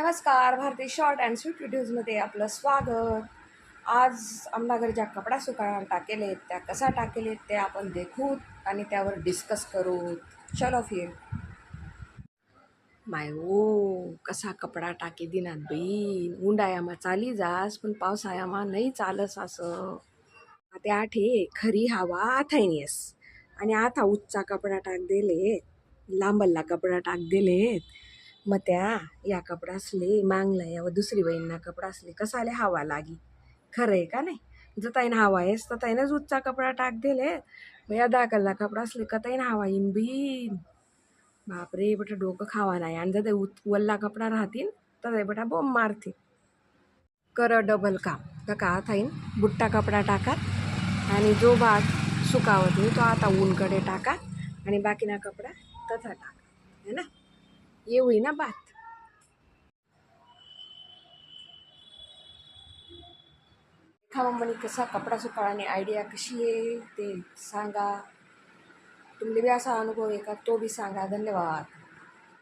नमस्कार Bharati short and sweet व्हिडिओजमध्ये आपलं स्वागत. आज आमना ज्या कपडा सुकायला टाकेले त्या कसा टाकेले ते आपण देखू आणि त्यावर डिस्कस करू. चलो फिर माय ओ कसा कपडा टाके दिनात बहीण? उंडायामा चाली जास पण पावसायामा नाही चालस असं. ते आठे खरी हवा आथायनीस आणि आता उच्चा कपडा टाक दिले लांबल्ला कपडा टाक दिलेत. मग त्या या कपडा असले मागला या व दुसरी बहीणना कपडासले कसाले हवा लागी? खरं आहे का नाही? जर हवा आहेस तर ताईनंच उच्चा कपडा टाक दिले. मग या दाखलला कपडा असले का ताईन हवा येईन बीन? बापरे बेटा डोकं खावा नाही. आणि जर ते उत वल्ला कपडा राहतील तर ते बेटा बोंब मारतील. कर डबल काम. तर का थाईन बुट्टा कपडा टाका. आणि जो भाग सुकावत नाही तो आता ऊनकडे टाका. आणि बाकीना कपडा तसा टाका. है ना? ये हुई ना बात मम्मी कसा कपडा सुकाळाने आयडिया कशी आहे ते सांगा तुमले बी असा अनुभव आहे का तो बी सांगा धन्यवाद